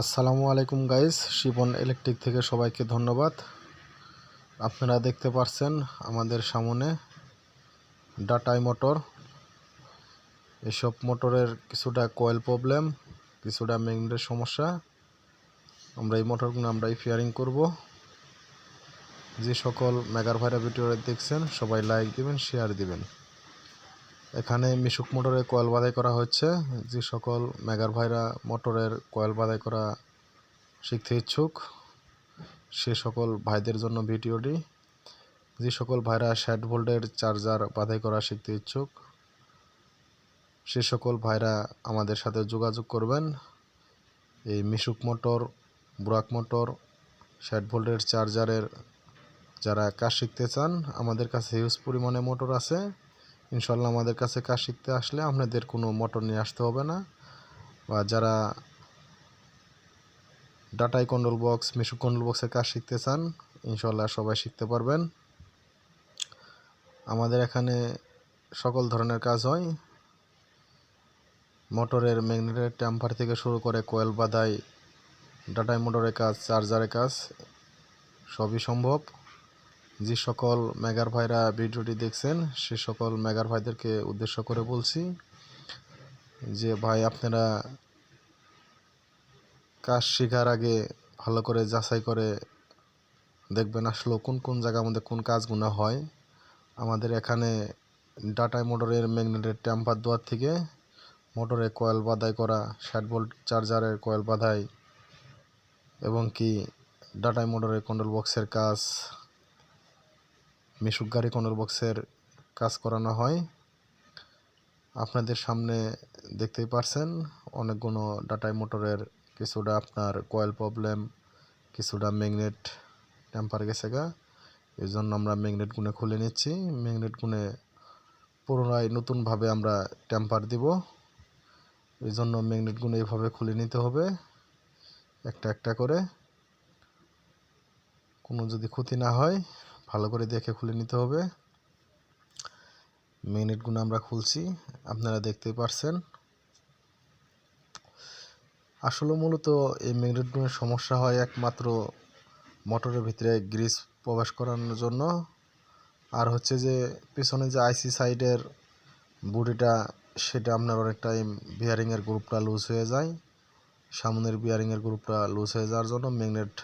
আসসালামু আলাইকুম guys, Shivan electric থেকে সবাইকে ধন্যবাদ। আপনারা দেখতে পাচ্ছেন আমাদের সামনে ডাটাই মোটর এসব মোটরের কিছুটা কয়েল প্রবলেম কিছুটা ম্যাগনেটের সমস্যা। আমরা এই মোটরগুলো আমরা রিপেয়ারিং করব। যে সকল মেগার ভাইরা ভিডিও দেখছেন, সবাই লাইক দিবেন শেয়ার দিবেন। এখানে মিশুক মোটরের কয়েল বাধাই করা হচ্ছে। যে সকল মেগার ভাইরা মোটরের কয়েল বাধাই করা শিখতে ইচ্ছুক, সে সকল ভাইদের জন্য ভিডিওটি। যে সকল ভাইরা ষাট ভোল্টের চার্জার বাধাই করা শিখতে ইচ্ছুক, সে সকল ভাইরা আমাদের সাথে যোগাযোগ করবেন। এই মিশুক মোটর, বুরাক মোটর, ষাট ভোল্টের চার্জারের যারা কাজ শিখতে চান, আমাদের কাছে হিউজ পরিমাণে মোটর আছে। ইনশাল্লাহ আমাদের কাছে কাজ শিখতে আসলে আপনাদের কোনো মোটর নিয়ে আসতে হবে না। বা যারা ডাটাই কন্ট্রোল বক্স মিশু কন্ট্রোল বক্সের কাজ শিখতে চান ইনশাল্লাহ সবাই শিখতে পারবেন। আমাদের এখানে সকল ধরনের কাজ হয়। মোটরের ম্যাগনেটের ট্যাম্পার থেকে শুরু করে কোয়েল বাধাই ডাটাই মোটরের কাজ চার্জারের কাজ, সবই সম্ভব। যে সকল মেগার ভাইরা ভিডিওটি দেখছেন, সে সকল মেগার ভাইদেরকে উদ্দেশ্য করে বলছি যে, ভাই, আপনারা কাজ শেখার আগে ভালো করে যাচাই করে দেখবেন আসলে কোন কোন জায়গার মধ্যে কোন কাজগুলো হয়। আমাদের এখানে ডাটা মোটরের ম্যাগনেটের ট্যাম্পার দেওয়ার থেকে মোটরে কয়েল বাধাই করা, ষাট ভোল্ট চার্জারের কয়েল বাধাই এবং কি ডাটা মোটরের কন্ট্রোল বক্সের কাজ মিশুক গাড়ি কন্ট্রোল বক্সের কাজ করানো হয়। আপনাদের সামনে দেখতেই পারছেন, অনেকগুলো ডাটাই মোটরের কিছুটা আপনার কয়েল প্রবলেম, কিছুটা ম্যাগনেট টেম্পার গেছে গা। এই জন্য আমরা ম্যাগনেট গুনে খুলে নিচ্ছি। ম্যাগনেট গুনে পুনরায় নতুনভাবে আমরা টেম্পার দিব। এই জন্য ম্যাগনেট গুনে এইভাবে খুলে নিতে হবে, একটা একটা করে। কোনো যদি ক্ষতি না হয় ভালো করে দেখে খুলে নিতে হবে। ম্যাগনেটগুলো আমরা খুলছি, আপনারা দেখতেই পারছেন। আসলে মূলত এই ম্যাগনেটগুলোর সমস্যা হয় একমাত্র মোটরের ভিতরে গ্রিস প্রবেশ করানোর জন্য। আর হচ্ছে যে, পিছনে যে আইসি সাইডের বডিটা, সেটা আপনার অনেক টাইম বিয়ারিংয়ের গ্রুপটা লুজ হয়ে যায়। সামনের বিয়ারিংয়ের গ্রুপটা লুজ হয়ে যাওয়ার জন্য ম্যাগনেট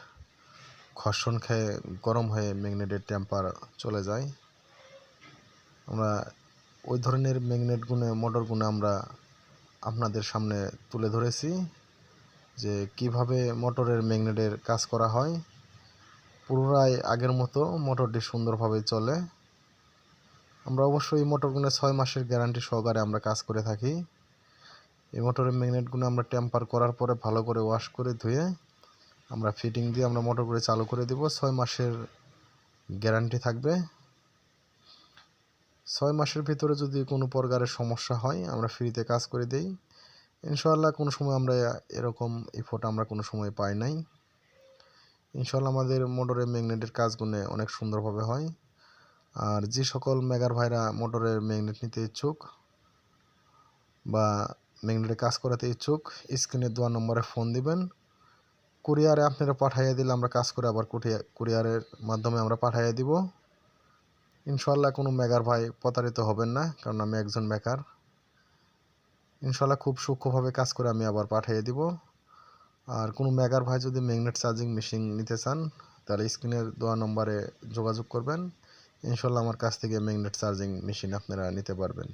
ঘর্ষণ খেয়ে গরম হয়ে ম্যাগনেটের টেম্পার চলে যায়। আমরা ওই ধরনের ম্যাগনেটগুলো মোটরগুলো আমরা আপনাদের সামনে তুলে ধরেছি যে কীভাবে মোটরের ম্যাগনেটের কাজ করা হয়। পুনরায় আগের মতো মোটরটি সুন্দরভাবে চলে। আমরা অবশ্যই এই মোটরগুলো ছয় মাসের গ্যারান্টি সহকারে আমরা কাজ করে থাকি। এই মোটরের ম্যাগনেটগুলো আমরা টেম্পার করার পরে ভালো করে ওয়াশ করে ধুয়ে আমরা ফিটিং দিয়ে আমরা মোটর করে চালু করে দেব। ছয় মাসের গ্যারান্টি থাকবে। ছয় মাসের ভিতরে যদি কোনো প্রকারের সমস্যা হয়, আমরা ফ্রিতে কাজ করে দেই। ইনশাল্লাহ কোনো সময় আমরা এরকম ইফোর্ট আমরা কোনো সময় পাই নাই। ইনশাল্লাহ আমাদের মোটরের ম্যাগনেটের কাজগুলো অনেক সুন্দরভাবে হয়। আর যে সকল মেগার ভাইরা মোটরের ম্যাগনেট নিতে ইচ্ছুক বা ম্যাগনেটে কাজ করাতে ইচ্ছুক স্ক্রিনে দেওয়া নম্বরে ফোন দিবেন। কুরিয়ারে আপনারা পাঠাইয়া দিলে আমরা কাজ করে আবার কুরিয়ারের মাধ্যমে আমরা পাঠাইয়া দিব। ইনশাল্লাহ কোনো মেগার ভাই প্রতারিত হবেন না, কারণ আমি একজন মেকার। ইনশাল্লাহ খুব সূক্ষ্মভাবে কাজ করে আমি আবার পাঠিয়ে দিব। আর কোনো মেগার ভাই যদি ম্যাগনেট চার্জিং মেশিন নিতে চান, তাহলে স্ক্রিনের দেওয়া নম্বরে যোগাযোগ করবেন। ইনশাল্লাহ আমার কাছ থেকে ম্যাগনেট চার্জিং মেশিন আপনারা নিতে পারবেন।